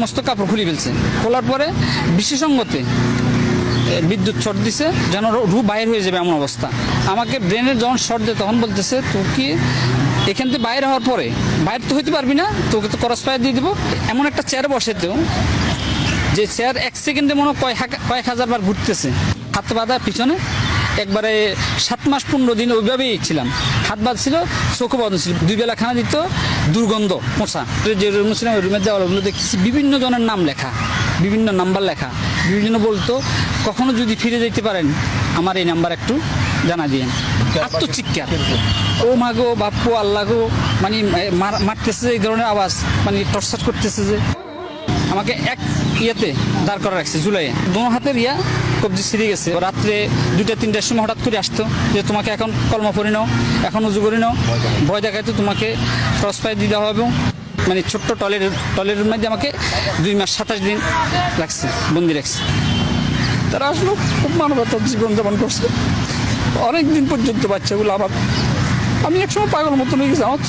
সমস্ত কাপড় খুলে ফেলছে। খোলার পরে বিশেষজ্ঞতে বিদ্যুৎ শর্ট দিছে, যেন রু- বাইর হয়ে যাবে এমন অবস্থা। আমাকে ব্রেনের যখন শর্ট দেয়, তখন বলতেছে তুই কি এখান থেকে বাইরে হওয়ার পরে, বাইরে তো হইতে পারবি না, তোকে তো করস ফায়ার দিয়ে দেবো। এমন একটা চেয়ার বসে তো যে চেয়ার এক সেকেন্ডে মনে কয়েক কয়েক হাজার বার ঘুরতেছে। হাত বাঁধা পিছনে একবারে সাত মাস পনেরো দিন ওইভাবেই ছিলাম। হাত বাঁধ ছিল, চোখও বন্ধ ছিল। দুই বেলা খানা দিত, দুর্গন্ধ পোষা যে রুম ছিলাম রুমের দেওয়ালগুলো দেখতেছি, বিভিন্ন জনের নাম লেখা, বিভিন্ন নাম্বার লেখা, বিভিন্ন বলতো, কখনো যদি ফিরে যেতে পারেন, আমার এই নাম্বার একটু জানা দিয়েন আত্মচিৎকার। ও মা গো বাপ্পু আল্লাহ গো মানে মার- মারতেছে এই ধরনের আওয়াজ মানে টর্চার করতেছে যে। আমাকে এক ইয়েতে দাঁড় করা রাখছে, জুলাইয়ে। দোনো হাতের ইয়া কবজি ছিঁড়ে গেছে। রাত্রে দুইটা তিনটার সময় হঠাৎ করে আসতো যে তোমাকে এখন কলমা পড়ে নাও এখন উজু করে নাও ভয় দেখাইতো তোমাকে ক্রস ফায়ার দিতে হবে। মানে ছোট্ট টলের টয়লেটের মধ্যে আমাকে দুই মাস সাতাশ দিন লাগছে বন্দি রাখছে। তারা আসলো খুব মানবতার জীবনযাপন করছে। অনেক দিন পর্যন্ত বাচ্চাগুলো আবার আমি একসময় পাগল মতন হয়ে গেছি আমার